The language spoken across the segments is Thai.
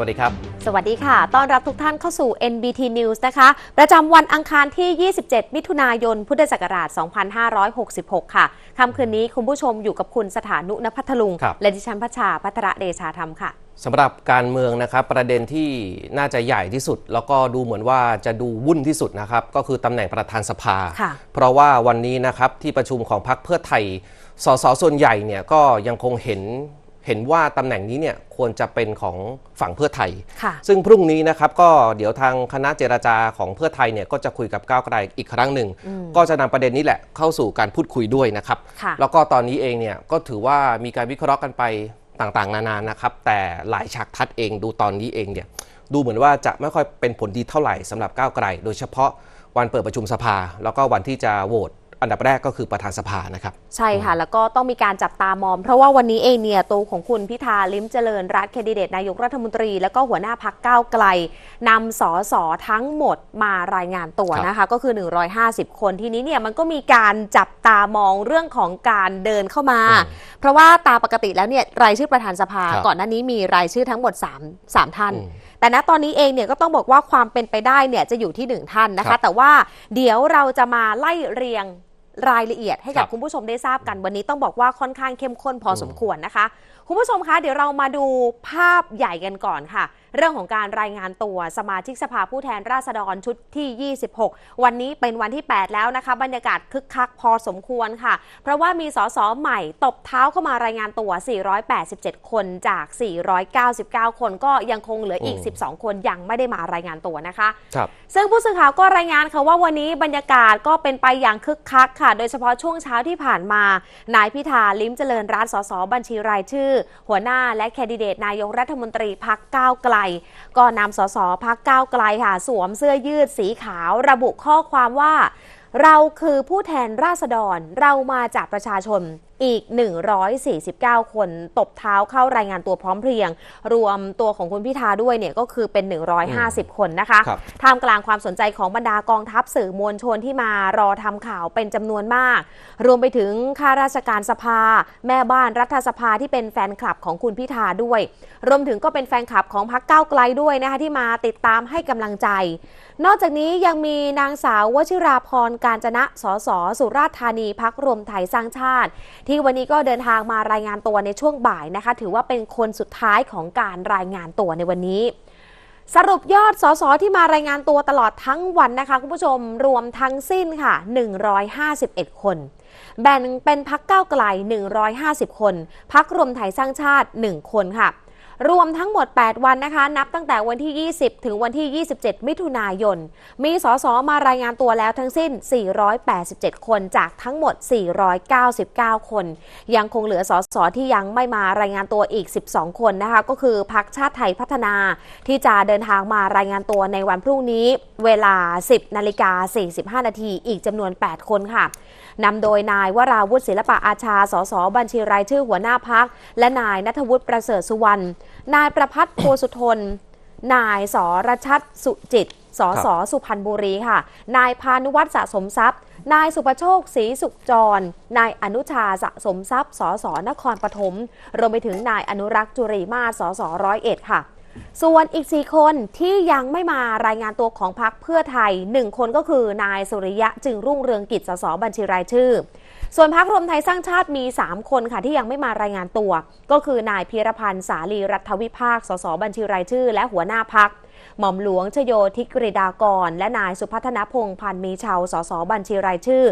สวัสดีครับ สวัสดีค่ะ ต้อนรับทุกท่านเข้าสู่ NBT News นะคะ ประจำวันอังคารที่ 27 มิถุนายน พุทธศักราช 2566 ค่ะ ค่ำคืนนี้คุณผู้ชมอยู่กับคุณสถานุนพัทลุงครับและดิฉันพัชชาพัทระเดชาธรรมค่ะสำหรับการเมืองนะครับประเด็นที่น่าจะใหญ่ที่สุด แล้วก็ดูเหมือนว่าจะดูวุ่นที่สุดนะครับก็คือตำแหน่งประธานสภาค่ะเพราะว่าวันนี้นะครับที่ประชุมของพรรคเพื่อไทยสสส่วนใหญ่เนี่ยก็ยังคงเห็น เห็นว่าตำแหน่งนี้เนี่ยควรจะเป็นของฝั่งเพื่อไทยค่ะซึ่งพรุ่งนี้นะครับก็เดี๋ยวทางคณะเจรจาของเพื่อไทยเนี่ยก็จะคุยกับก้าวไกลอีกครั้งหนึ่ง ก็จะนำประเด็นนี้แหละเข้าสู่การพูดคุยด้วยนะครับค่ะแล้วก็ตอนนี้เองเนี่ยก็ถือว่ามีการวิเคราะห์กันไปต่างๆ นานานะครับ แต่หลายฉากทัดเองดูตอนนี้เองเนี่ยดูเหมือนว่าจะไม่ค่อยเป็นผลดีเท่าไหร่สำหรับก้าวไกล โดยเฉพาะวันเปิดประชุมสภา แล้วก็วันที่จะโหวต อันดับแรกก็คือประธานสภานะครับ ใช่ค่ะ แล้วก็ต้องมีการจับตามองเพราะว่าวันนี้เองเนี่ยตัวของคุณพิธาลิมเจริญรัตน์แคนดิเดตนายกรัฐมนตรี แล้วก็หัวหน้าพักก้าวไกลนำสอสอทั้งหมดมารายงานตัวครับนะคะ ก็คือ 150 คนทีนี้เนี่ยมันก็มีการจับตามองเรื่องของการเดินเข้ามา เพราะว่าตามปกติแล้วเนี่ยรายชื่อประธานสภาครับก่อนหน้านี้มีรายชื่อทั้งหมด 3 3 ท่านอืมแต่ณตอนนี้เองเนี่ยก็ต้องบอกว่าความเป็นไปได้เนี่ยจะอยู่ที่หนึ่งท่านนะครัคะบแต่ว่าเดี๋ยวเราจะมาไล่เรียง รายละเอียดให้กับครับคุณผู้ชมได้ทราบกันวันนี้ต้องบอกว่าค่อนข้างเข้มข้นพอสมควรนะคะ คุณผู้ชมคะเดี๋ยวเรามาดูภาพใหญ่กันก่อนค่ะ เรื่องของการรายงานตัวสมาชิกสภาผู้แทนราษฎรชุดที่ 26 วันนี้เป็นวันที่ 8 แล้วนะคะ บรรยากาศคึกคักพอสมควรค่ะ เพราะว่ามีสสใหม่ตบเท้าเข้ามารายงานตัว 487 คนจาก 499 คนก็ยังคงเหลืออีกอืม12 คนยังไม่ได้มารายงานตัวนะคะครับซึ่งผู้สื่อข่าวก็รายงานค่ะว่าวันนี้บรรยากาศก็เป็นไปอย่างคึกคักค่ะ โดยเฉพาะช่วงเช้าที่ผ่านมานายพิธาลิ้มเจริญรัตน์สสบัญชีรายชื่อหัวหน้าและแคนดิเดตนายกรัฐมนตรีพักก้าวไกล ก็นำสสพักก้าวไกลค่ะ สวมเสื้อยืดสีขาวระบุข้อความว่า เราคือผู้แทนราษฎรเรามาจากประชาชน อีก 149 คนตบเท้าเข้ารายงานตัวพร้อมเพรียง รวมตัวของคุณพิธาด้วยเนี่ยก็คือเป็น 150 คนนะคะครับท่ามกลางความสนใจของบรรดากองทัพสื่อมวลชนที่มารอทำข่าวเป็นจำนวนมาก รวมไปถึงข้าราชการสภา แม่บ้านรัฐสภาที่เป็นแฟนคลับของคุณพิธาด้วย รวมถึงก็เป็นแฟนคลับของพรรคก้าวไกลด้วยนะคะที่มาติดตามให้กำลังใจ นอกจากนี้ยังมีนางสาววชิราพรการจนะสสสุราษฎร์ธานีพักรวมไทยสร้างชาติที่วันนี้ก็เดินทางมารายงานตัวในช่วงบ่ายนะคะ ถือว่าเป็นคนสุดท้ายของการรายงานตัวในวันนี้ สรุปยอดสสที่มารายงานตัวตลอดทั้งวันนะคะคุณผู้ชมรวมทั้งสิ้นค่ะ 151 คน แบ่งเป็นพักเก้าไกล 150 คน พักรวมไทยสร้างชาติ 1 คนค่ะ รวมทั้งหมด 8 วันนะคะ นับตั้งแต่วันที่ 20 ถึงวันที่ 27 มิถุนายน มีสสมารายงานตัวแล้วทั้งสิ้น 487 คนจากทั้งหมด 499 คน ยังคงเหลือสสที่ยังไม่มารายงานตัวอีก 12 คนนะคะ ก็คือพักชาติไทยพัฒนาที่จะเดินทางมารายงานตัวในวันพรุ่งนี้ เวลา 10 นาฬิกา 45 นาทีอีกจำนวน 8 คนค่ะ นำโดยนายวราวุฒิศิลปะอาชา สสบัญชีรายชื่อหัวหน้าพัก และนายนัทวุฒิประเสริฐสุวรรณ นายประพัฒน์โพสุทน นายสรชัดสุจิต สสสุพรรณบุรีค่ะ นายพานุวัฒน์สะสมทรัพย์ นายสุประโชคศรีสุขจร นายอนุชาสะสมทรัพย์ สสนครปฐม รวมไปถึงนายอนุรักษ์จุรีมาศสสร้อยเอ็ดค่ะ ส่วนอีก 4 คนที่ยังไม่มารายงานตัวของพักเพื่อไทย 1 คนก็คือนายสุริยะจึงรุ่งเรืองกิจสสบัญชีรายชื่อ ส่วนพักรวมไทยสร้างชาติมี 3 คนค่ะที่ยังไม่มารายงานตัว ก็คือนายพีรพันธ์สาลีรัฐวิภาคสสบัญชีรายชื่อ และหัวหน้าพัก หม่อมหลวงชโยธิกฤดากร และนายสุพัฒนพงษ์พันธ์มีชาวสสบัญชีรายชื่อ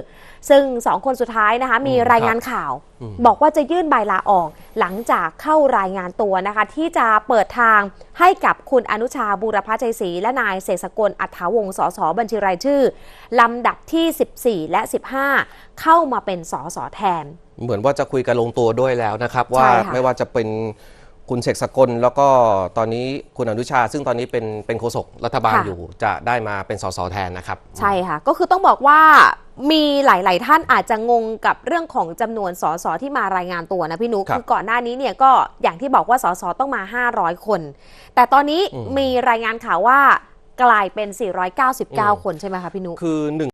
ซึ่งสองคนสุดท้ายนะคะมีอืมรายงานข่าวอืมบอกว่าจะยื่นใบลาออก หลังจากเข้ารายงานตัวนะคะ ที่จะเปิดทางให้กับคุณอนุชาบูรพชัยศรีและนายเสกสกลอัฏฐาวงศ์สสบัญชีรายชื่อลำดับที่ 14 และ 15 เข้ามาเป็นสสแทน เหมือนว่าจะคุยกันลงตัวด้วยแล้วนะครับ ว่าใช่ค่ะไม่ว่าจะเป็น คุณเสกสกลแล้วก็ตอนนี้คุณอนุชา ซึ่งตอนนี้เป็นเป็นโฆษกรัฐบาลอยู่จะได้มาเป็นสสแทนนะครับ ใช่ค่ะ ก็คือต้องบอกว่ามีหลาย ๆ ท่านอาจจะงงกับเรื่องของจำนวนสสที่มารายงานตัวนะพี่นุ๊กครับคือก่อนหน้านี้เนี่ยก็อย่างที่บอกว่าสสต้องมา 500 คน แต่ตอนนี้อืม มีรายงานข่าวว่ากลายเป็นอืม499 คนใช่ไหมคะพี่นุ๊ก คือหนึ่ง